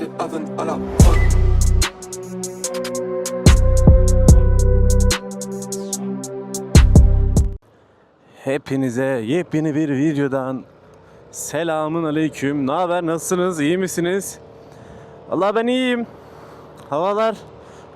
c'est Haven à la Hepinize yepyeni bir videodan selamun aleyküm. Ne haber? Nasılsınız? İyi misiniz? Allah ben iyiyim. Havalar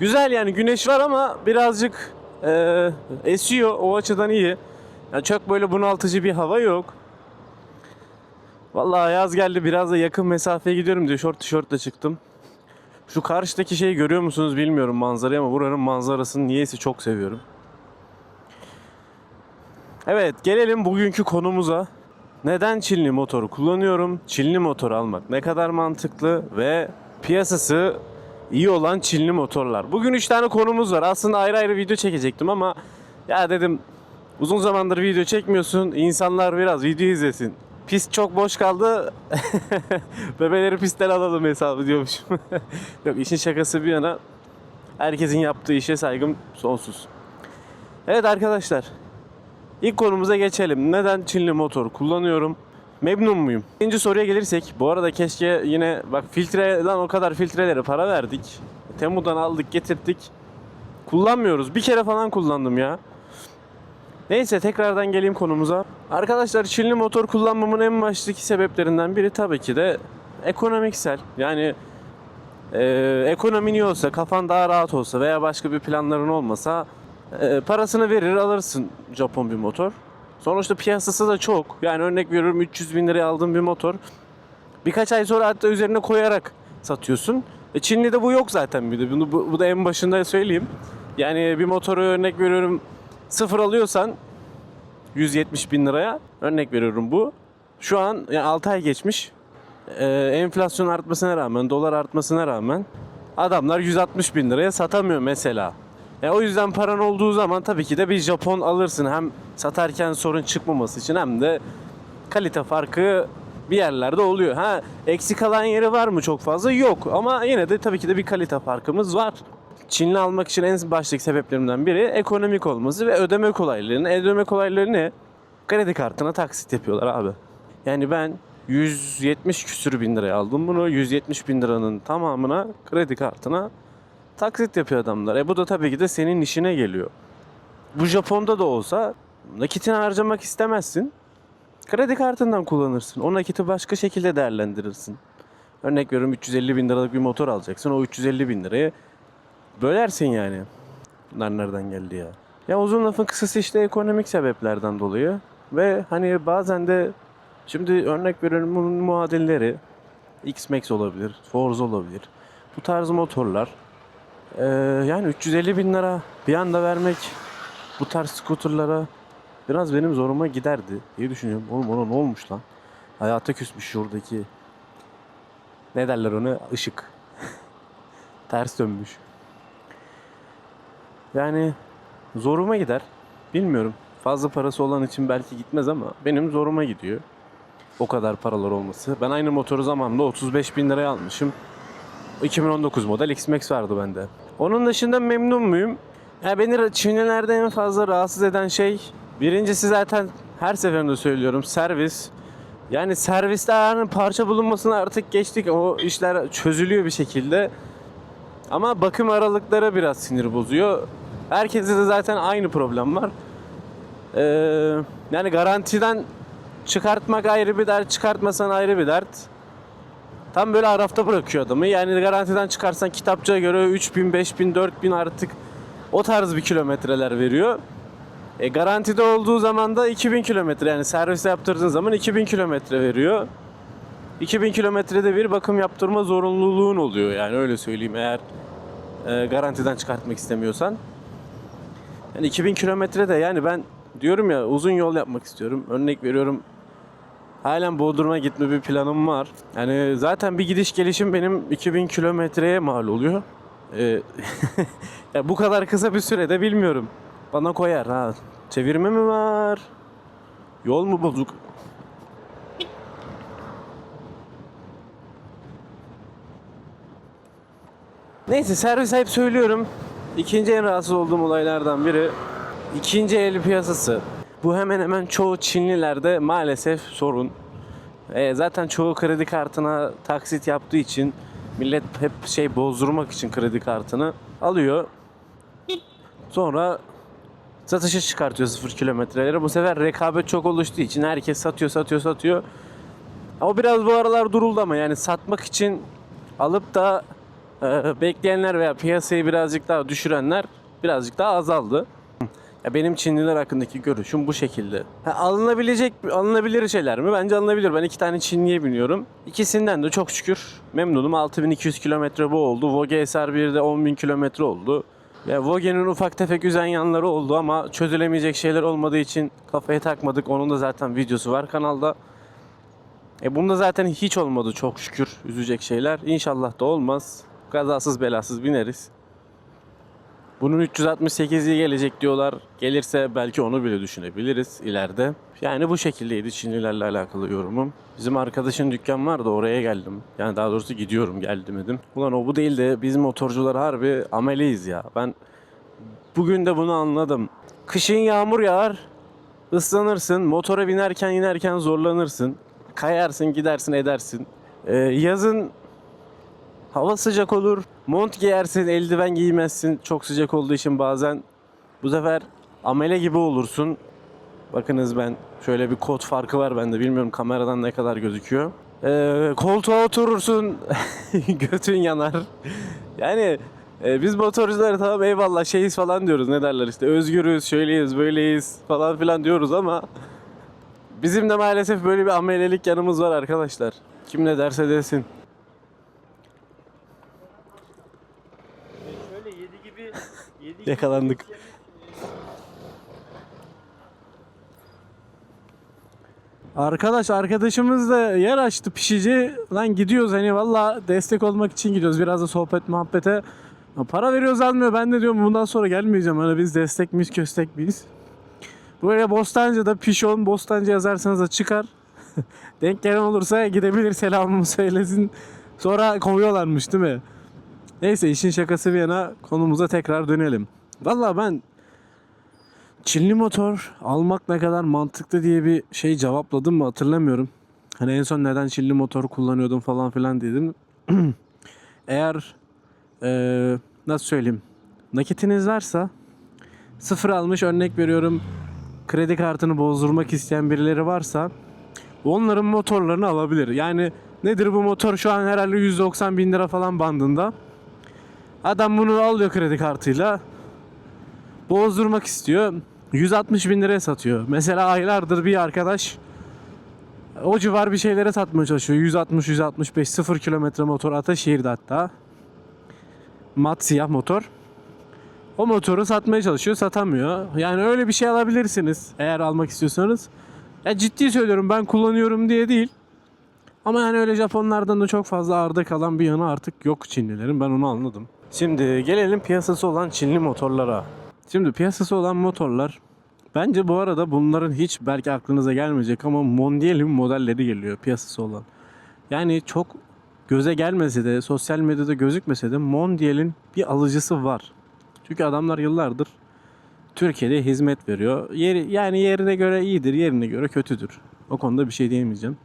güzel yani güneş var ama birazcık eee, esiyor. O açıdan iyi. Yani çok böyle bunaltıcı bir hava yok. Vallahi yaz geldi biraz da yakın mesafeye gidiyorum diye şort tişörtle çıktım. Şu karşıdaki şeyi görüyor musunuz bilmiyorum manzarayı ama buranın manzarasını niyeyse çok seviyorum. Evet gelelim bugünkü konumuza. Neden Çinli motoru kullanıyorum? Çinli motor almak ne kadar mantıklı ve piyasası iyi olan Çinli motorlar. Bugün 3 tane konumuz var. Aslında ayrı ayrı video çekecektim ama ya dedim uzun zamandır video çekmiyorsun. İnsanlar biraz video izlesin. Pist çok boş kaldı. Bebeleri pistten alalım hesabı diyormuşum. Yok işin şakası bir yana herkesin yaptığı işe saygım sonsuz. Evet arkadaşlar İlk konumuza geçelim. Neden Çinli motor kullanıyorum? Memnun muyum? İkinci soruya gelirsek, bu arada keşke yine bak filtreden o kadar filtrelere para verdik. Temu'dan aldık getirdik. Kullanmıyoruz. Bir kere falan kullandım ya. Neyse tekrardan geleyim konumuza. Arkadaşlar Çinli motor kullanmamın en baştaki sebeplerinden biri tabii ki de ekonomiksel. Yani e, ekonomin iyi olsa, kafan daha rahat olsa veya başka bir planların olmasa e, parasını verir alırsın Japon bir motor. Sonuçta piyasası da çok. Yani örnek veriyorum 300 bin liraya aldığın bir motor. Birkaç ay sonra hatta üzerine koyarak satıyorsun. E Çinli'de bu yok zaten bir de. Bunu, bu, bu da en başında söyleyeyim. Yani bir motoru örnek veriyorum sıfır alıyorsan 170 bin liraya örnek veriyorum bu. Şu an yani 6 ay geçmiş. Ee, enflasyon artmasına rağmen, dolar artmasına rağmen adamlar 160 bin liraya satamıyor mesela. E, o yüzden paran olduğu zaman tabii ki de bir Japon alırsın. Hem satarken sorun çıkmaması için hem de kalite farkı bir yerlerde oluyor. Ha eksik kalan yeri var mı çok fazla? Yok ama yine de tabii ki de bir kalite farkımız var. Çinli almak için en baştaki sebeplerimden biri ekonomik olması ve ödeme kolaylığı. Ödeme kolaylığı ne? Kredi kartına taksit yapıyorlar abi. Yani ben 170 küsür bin liraya aldım bunu. 170 bin liranın tamamına kredi kartına taksit yapıyor adamlar. E bu da tabii ki de senin işine geliyor. Bu Japon'da da olsa nakitini harcamak istemezsin. Kredi kartından kullanırsın. O nakiti başka şekilde değerlendirirsin. Örnek veriyorum 350 bin liralık bir motor alacaksın. O 350 bin lirayı bölersin yani. Bunlar nereden geldi ya? Ya uzun lafın kısası işte ekonomik sebeplerden dolayı. Ve hani bazen de şimdi örnek veriyorum bunun muadilleri X-Max olabilir, Forza olabilir. Bu tarz motorlar ee, yani 350 bin lira bir anda vermek bu tarz skuterlara biraz benim zoruma giderdi diye düşünüyorum. Oğlum ona ne olmuş lan? Hayata küsmüş şuradaki ne derler ona? Işık. Ters dönmüş. Yani zoruma gider. Bilmiyorum. Fazla parası olan için belki gitmez ama benim zoruma gidiyor. O kadar paralar olması. Ben aynı motoru zamanında 35 bin liraya almışım. 2019 model X-Max vardı bende. Onun dışında memnun muyum? Ya beni Çinlilerde en fazla rahatsız eden şey birincisi zaten her seferinde söylüyorum servis. Yani serviste yani parça bulunmasını artık geçtik. O işler çözülüyor bir şekilde. Ama bakım aralıkları biraz sinir bozuyor. Herkeste de zaten aynı problem var. Ee, yani garantiden çıkartmak ayrı bir dert, çıkartmasan ayrı bir dert. Tam böyle arafta bırakıyor adamı. Yani garantiden çıkarsan kitapçıya göre 3000, 5000, 4000 artık o tarz bir kilometreler veriyor. E, garantide olduğu zaman da 2000 kilometre yani servis yaptırdığın zaman 2000 kilometre veriyor. 2000 kilometrede bir bakım yaptırma zorunluluğun oluyor yani öyle söyleyeyim eğer e, garantiden çıkartmak istemiyorsan. Yani 2000 kilometrede yani ben diyorum ya uzun yol yapmak istiyorum. Örnek veriyorum Halen Bodrum'a gitme bir planım var. Yani zaten bir gidiş gelişim benim 2000 kilometreye mal oluyor. Ee, bu kadar kısa bir sürede bilmiyorum. Bana koyar ha. Çevirme mi var? Yol mu bozuk? Neyse servis hep söylüyorum. İkinci en rahatsız olduğum olaylardan biri ikinci el piyasası. Bu hemen hemen çoğu Çinlilerde maalesef sorun. E, zaten çoğu kredi kartına taksit yaptığı için Millet hep şey bozdurmak için kredi kartını alıyor. Sonra satışa çıkartıyor sıfır kilometrelere. Bu sefer rekabet çok oluştuğu için herkes satıyor, satıyor, satıyor. O biraz bu aralar duruldu ama yani satmak için alıp da bekleyenler veya piyasayı birazcık daha düşürenler birazcık daha azaldı. Ya benim Çinliler hakkındaki görüşüm bu şekilde. Ha, alınabilecek, alınabilir şeyler mi? Bence alınabilir. Ben iki tane Çinliye biniyorum. İkisinden de çok şükür memnunum. 6200 kilometre bu oldu. Vogue SR1'de 10.000 kilometre oldu. Ya Vogue'nin ufak tefek üzen yanları oldu ama çözülemeyecek şeyler olmadığı için kafaya takmadık. Onun da zaten videosu var kanalda. E bunda zaten hiç olmadı çok şükür üzecek şeyler. İnşallah da olmaz. Kazasız belasız bineriz. Bunun 368'i gelecek diyorlar. Gelirse belki onu bile düşünebiliriz ileride. Yani bu şekildeydi Çinlilerle alakalı yorumum. Bizim arkadaşın dükkan vardı oraya geldim. Yani daha doğrusu gidiyorum geldim dedim. Ulan o bu değil de biz motorcular harbi ameliyiz ya. Ben bugün de bunu anladım. Kışın yağmur yağar, ıslanırsın, motora binerken inerken zorlanırsın. Kayarsın, gidersin, edersin. Ee, yazın hava sıcak olur. Mont giyersin, eldiven giymezsin. Çok sıcak olduğu için bazen bu sefer amele gibi olursun. Bakınız ben şöyle bir kot farkı var bende. Bilmiyorum kameradan ne kadar gözüküyor. Ee, koltuğa oturursun, götün yanar. Yani e, biz motorcular tamam eyvallah şeyiz falan diyoruz. Ne derler işte özgürüz, şöyleyiz, böyleyiz falan filan diyoruz ama bizim de maalesef böyle bir amelelik yanımız var arkadaşlar. Kim ne derse desin. Şöyle 7 gibi 7 gibi Yakalandık. Arkadaş arkadaşımız da yer açtı pişici. Lan gidiyoruz hani valla destek olmak için gidiyoruz. Biraz da sohbet muhabbete. Para veriyoruz almıyor. Ben de diyorum bundan sonra gelmeyeceğim. Hani biz destek miyiz köstek miyiz? Böyle Bostancı'da pişon Bostancı yazarsanız da çıkar. Denk gelen olursa gidebilir selamımı söylesin. Sonra kovuyorlarmış değil mi? Neyse işin şakası bir yana konumuza tekrar dönelim. Valla ben Çinli motor almak ne kadar mantıklı diye bir şey cevapladım mı hatırlamıyorum. Hani en son neden Çinli motor kullanıyordum falan filan dedim. Eğer eee, nasıl söyleyeyim nakitiniz varsa sıfır almış örnek veriyorum kredi kartını bozdurmak isteyen birileri varsa onların motorlarını alabilir. Yani nedir bu motor şu an herhalde 190 bin lira falan bandında. Adam bunu alıyor kredi kartıyla. Bozdurmak istiyor. 160 bin liraya satıyor. Mesela aylardır bir arkadaş o civar bir şeylere satmaya çalışıyor. 160-165 0 kilometre motor Ataşehir'de hatta. Mat siyah motor. O motoru satmaya çalışıyor, satamıyor. Yani öyle bir şey alabilirsiniz eğer almak istiyorsanız. Ya ciddi söylüyorum ben kullanıyorum diye değil. Ama yani öyle Japonlardan da çok fazla arda kalan bir yanı artık yok Çinlilerin. Ben onu anladım. Şimdi gelelim piyasası olan Çinli motorlara. Şimdi piyasası olan motorlar bence bu arada bunların hiç belki aklınıza gelmeyecek ama Mondial'in modelleri geliyor piyasası olan. Yani çok göze gelmese de sosyal medyada gözükmese de Mondial'in bir alıcısı var. Çünkü adamlar yıllardır Türkiye'de hizmet veriyor. Yeri, yani yerine göre iyidir, yerine göre kötüdür. O konuda bir şey diyemeyeceğim.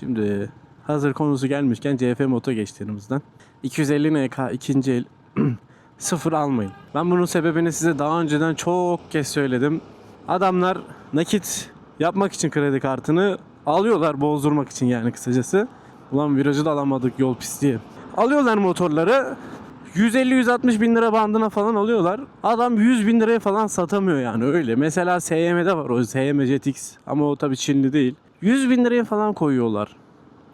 Şimdi hazır konusu gelmişken CF Moto geçti yanımızdan. 250 NK ikinci el sıfır almayın. Ben bunun sebebini size daha önceden çok kez söyledim. Adamlar nakit yapmak için kredi kartını alıyorlar bozdurmak için yani kısacası. Ulan virajı da alamadık yol pisliği. Alıyorlar motorları 150-160 bin lira bandına falan alıyorlar. Adam 100 bin liraya falan satamıyor yani öyle. Mesela SYM'de var o SYM GTX ama o tabii Çinli değil. 100 bin liraya falan koyuyorlar.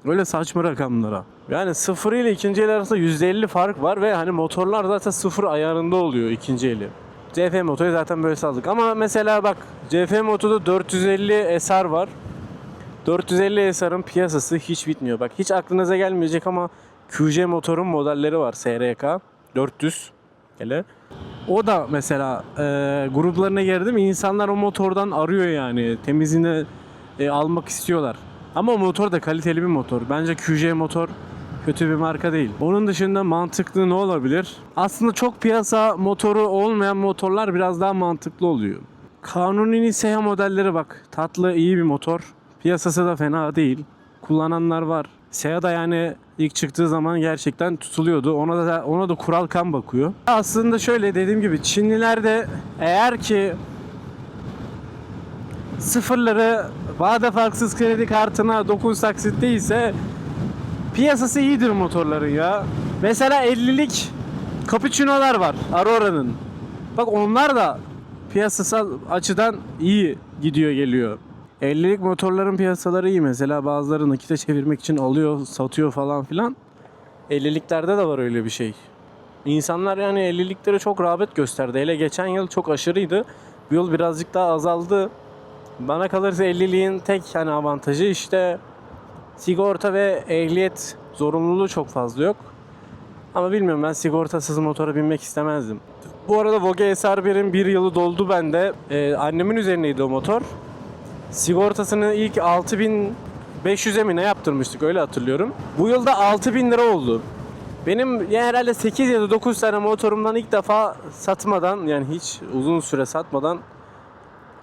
Öyle saçma rakamlara. Yani sıfır ile ikinci el arasında %50 fark var ve hani motorlar zaten sıfır ayarında oluyor ikinci eli. CF Moto'yu zaten böyle saldık. Ama mesela bak CF Moto'da 450 SR var. 450 SR'ın piyasası hiç bitmiyor. Bak hiç aklınıza gelmeyecek ama QJ motorun modelleri var SRK 400 hele. O da mesela e, gruplarına girdim insanlar o motordan arıyor yani temizini e, almak istiyorlar. Ama o motor da kaliteli bir motor. Bence QJ motor kötü bir marka değil. Onun dışında mantıklı ne olabilir? Aslında çok piyasa motoru olmayan motorlar biraz daha mantıklı oluyor. Kanuni'nin Seha modelleri bak. Tatlı iyi bir motor. Piyasası da fena değil. Kullananlar var. Seha da yani İlk çıktığı zaman gerçekten tutuluyordu. Ona da ona da kural kan bakıyor. Aslında şöyle dediğim gibi Çinliler de eğer ki sıfırları vade farksız kredi kartına 9 taksit değilse piyasası iyidir motorların ya. Mesela 50'lik Cappuccino'lar var Aurora'nın. Bak onlar da piyasasal açıdan iyi gidiyor geliyor. 50'lik motorların piyasaları iyi mesela bazıları nakite çevirmek için alıyor satıyor falan filan. 50'liklerde de var öyle bir şey. İnsanlar yani 50'liklere çok rağbet gösterdi. Hele geçen yıl çok aşırıydı. Bu yıl birazcık daha azaldı. Bana kalırsa 50'liğin tek hani avantajı işte sigorta ve ehliyet zorunluluğu çok fazla yok. Ama bilmiyorum ben sigortasız motora binmek istemezdim. Bu arada Vogue SR1'in bir yılı doldu bende. Ee, annemin üzerineydi o motor. Sigortasını ilk 6500'e mi ne yaptırmıştık öyle hatırlıyorum. Bu yılda 6000 lira oldu. Benim ya herhalde 8 ya da 9 tane motorumdan ilk defa satmadan yani hiç uzun süre satmadan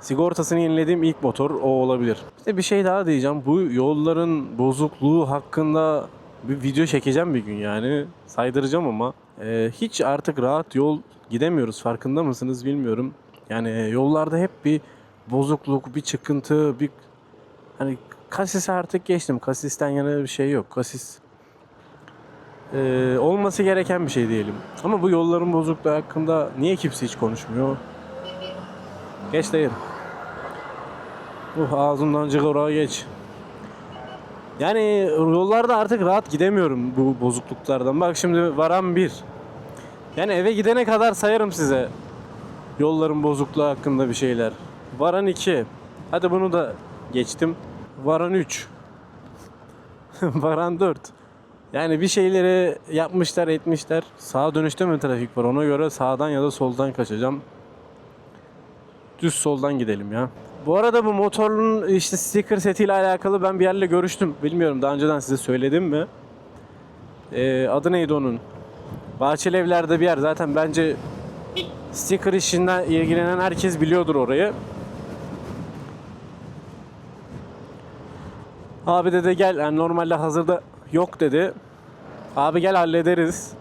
sigortasını yenilediğim ilk motor o olabilir. İşte bir şey daha diyeceğim. Bu yolların bozukluğu hakkında bir video çekeceğim bir gün yani. Saydıracağım ama e, hiç artık rahat yol gidemiyoruz. Farkında mısınız bilmiyorum. Yani e, yollarda hep bir bozukluk, bir çıkıntı, bir hani kasis artık geçtim. Kasisten yana bir şey yok. Kasis e, olması gereken bir şey diyelim. Ama bu yolların bozukluğu hakkında niye kimse hiç konuşmuyor? Geç dayım. Uh ağzımdan çık oraya geç. Yani yollarda artık rahat gidemiyorum bu bozukluklardan. Bak şimdi varan bir. Yani eve gidene kadar sayarım size yolların bozukluğu hakkında bir şeyler. Varan 2. Hadi bunu da geçtim. Varan 3. Varan 4. Yani bir şeyleri yapmışlar etmişler. Sağa dönüşte mi trafik var? Ona göre sağdan ya da soldan kaçacağım. Düz soldan gidelim ya. Bu arada bu motorun işte sticker setiyle alakalı ben bir yerle görüştüm. Bilmiyorum daha önceden size söyledim mi? Ee, adı neydi onun? Bahçeli Evler'de bir yer. Zaten bence sticker işinden ilgilenen herkes biliyordur orayı. Abi dedi gel yani normalde hazırda yok dedi. Abi gel hallederiz.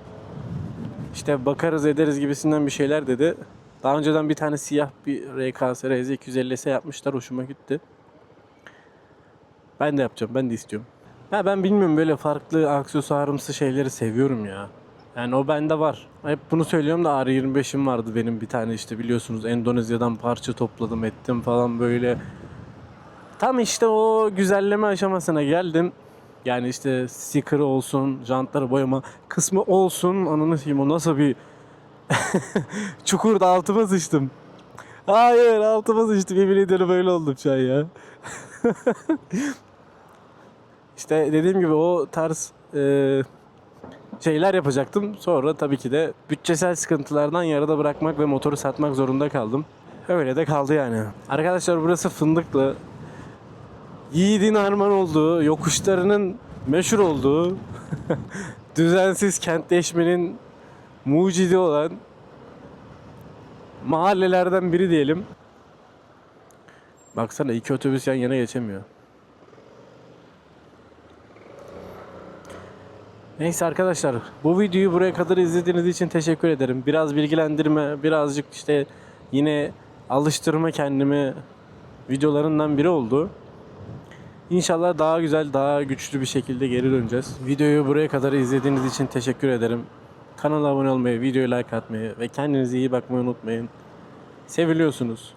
İşte bakarız ederiz gibisinden bir şeyler dedi. Daha önceden bir tane siyah bir RKS RZ 250S yapmışlar. Hoşuma gitti. Ben de yapacağım. Ben de istiyorum. Ya ben bilmiyorum böyle farklı aksesuarımsı şeyleri seviyorum ya. Yani o bende var. Hep bunu söylüyorum da R25'im vardı benim bir tane işte biliyorsunuz Endonezya'dan parça topladım ettim falan böyle. Tam işte o güzelleme aşamasına geldim. Yani işte sticker olsun, jantları boyama kısmı olsun. Ananı o nasıl bir Çukurda altıma sıçtım. Hayır altıma sıçtım. Yemin ederim böyle oldum şu an ya. işte dediğim gibi o tarz e, şeyler yapacaktım. Sonra tabii ki de bütçesel sıkıntılardan yarıda bırakmak ve motoru satmak zorunda kaldım. Öyle de kaldı yani. Arkadaşlar burası Fındıklı. Yiğidin harman olduğu, yokuşlarının meşhur olduğu, düzensiz kentleşmenin mucidi olan mahallelerden biri diyelim. Baksana iki otobüs yan yana geçemiyor. Neyse arkadaşlar bu videoyu buraya kadar izlediğiniz için teşekkür ederim. Biraz bilgilendirme, birazcık işte yine alıştırma kendimi videolarından biri oldu. İnşallah daha güzel, daha güçlü bir şekilde geri döneceğiz. Videoyu buraya kadar izlediğiniz için teşekkür ederim. Kanala abone olmayı, videoyu like atmayı ve kendinize iyi bakmayı unutmayın. Seviliyorsunuz.